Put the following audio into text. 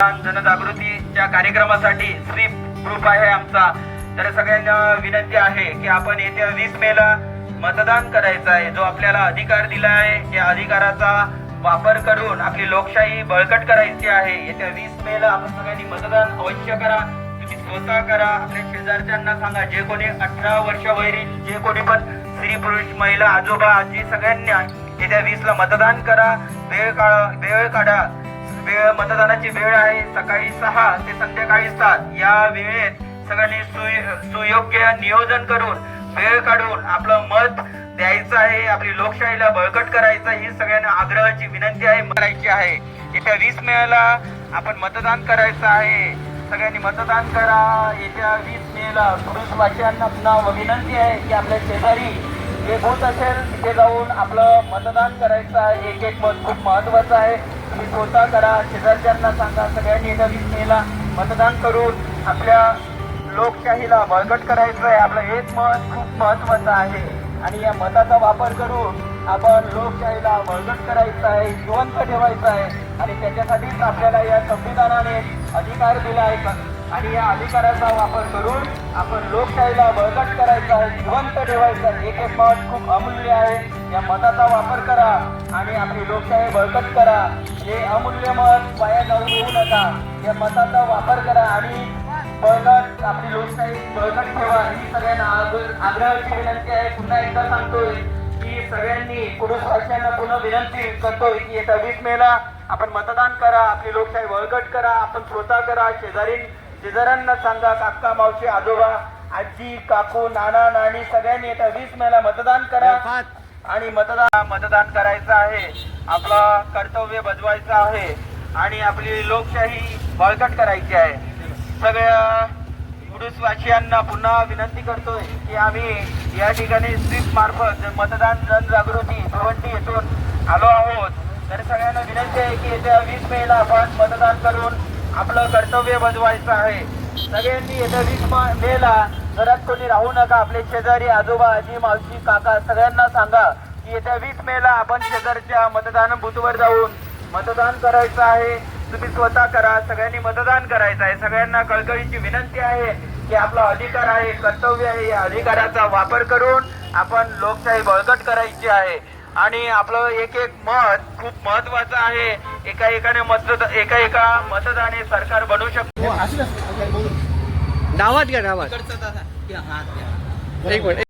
जनजागृतीच्या कार्यक्रमासाठी sweep group आहे आमचा. तर सगळ्यांना विनंती आहे की आपण येत्या वीस मेला मतदान करायचं आहे. जो आपल्याला अधिकार दिला आहे या अधिकाराचा वापर करून आपली लोकशाही बळकट करायची आहे. येत्या वीस मेला आपण सगळ्यांनी मतदान अवश्य करा. तुम्ही स्वतः करा. आपल्या शेजारच्यांना सांगा. जे कोणी अठरा वर्ष वर्षावरील जे कोणी पण स्त्री पुरुष महिला आजोबा आजी सगळ्यांना येत्या वीस ला मतदान करा. वेळ काढा. वेळ काढा. वेळ मतदानाची वेळ आहे. सकाळी सहा ते संध्याकाळी सात. या वेळेत सगळ्यांनी सुयोग्य नियोजन करून वेळ काढून आपलं मत द्यायचं आहे. आपली लोकशाहीला बळकट करायचं ही सगळ्यांना आग्रहाची विनंती आहे. करायची आहे. येत्या वीस मेला आपण मतदान करायचं आहे. सगळ्यांनी मतदान करा. येत्या वीस मेला पुरुष वाचकांना पुन्हा विनंती आहे की आपल्या शेजारी जे बूथ असेल तिथे जाऊन आपलं मतदान करायचं आहे. एक एक मत खूप महत्वाचं आहे. तुम्ही स्वतः करा शेजारच्यांना सांगा सगळ्यांनी येत्या मेला मतदान करून आपल्या लोकशाहीला बळकट करायचं आहे आपलं एक मत खूप महत्वाचं आहे. आणि या मताचा वापर करून आपण लोकशाहीला बळकट करायचं आहे जिवंत ठेवायचं आहे. आणि त्याच्यासाठीच आपल्याला या संविधानाने अधिकार दिला आहे. आणि या अधिकाराचा वापर करून आपण लोकशाहीला बळकट करायचा आहे जिवंत ठेवायचा आहे. एक एक मत खूप अमूल्य आहे. या मताचा वापर करा आणि आपली लोकशाही बळकट करा. हे अमूल्य मत वाया जाऊ देऊ नका. या मताचा वापर करा आणि बळकट आपली लोकशाही बळकट ठेवा. ही सगळ्यांना आग्रहाची विनंती आहे. पुन्हा एकदा सांगतोय की सगळ्यांनी पुरुष भाषांना पुन्हा विनंती करतोय की येत्या वीस मेला आपण मतदान करा आपली लोकशाही बळकट करा आपण स्वतः करा शेजारी शेजाऱ्यांना सांगा काका मावशी आजोबा आजी काकू नाना नानी सगळ्यांनी येत्या वीस मेला मतदान करा. आणि मतदान मतदान करायचं आहे. आपलं कर्तव्य बजवायचं आहे. आणि आपली लोकशाही बळकट करायची आहे. सगळ्या पुरुषवासियांना पुन्हा विनंती करतोय की आम्ही या ठिकाणी स्वीप मार्फत मतदान जनजागृती भिवंडी येथून आलो आहोत. तर सगळ्यांना विनंती आहे की येत्या वीस मेला आपण मतदान करून आपलं कर्तव्य बजवायचं आहे. सगळ्यांनी येत्या वीस म- मेला घरात कोणी राहू नका. आपले शेजारी आजोबा आजी मावशी काका सगळ्यांना सांगा की येत्या वीस मेला आपण शेजारच्या मतदान बूथवर जाऊन मतदान करायचं आहे. तुम्ही स्वतः करा. सगळ्यांनी मतदान करायचं आहे. सगळ्यांना कळकळीची विनंती आहे की आपला अधिकार आहे कर्तव्य आहे या अधिकाराचा वापर करून आपण लोकशाही बळकट करायची आहे. आणि आपलं एक एक मत खूप महत्वाचं आहे. एका एकाने मत एका एका मतदाने सरकार बनू शकतो. डावात घ्या डावात. एक मिनिट.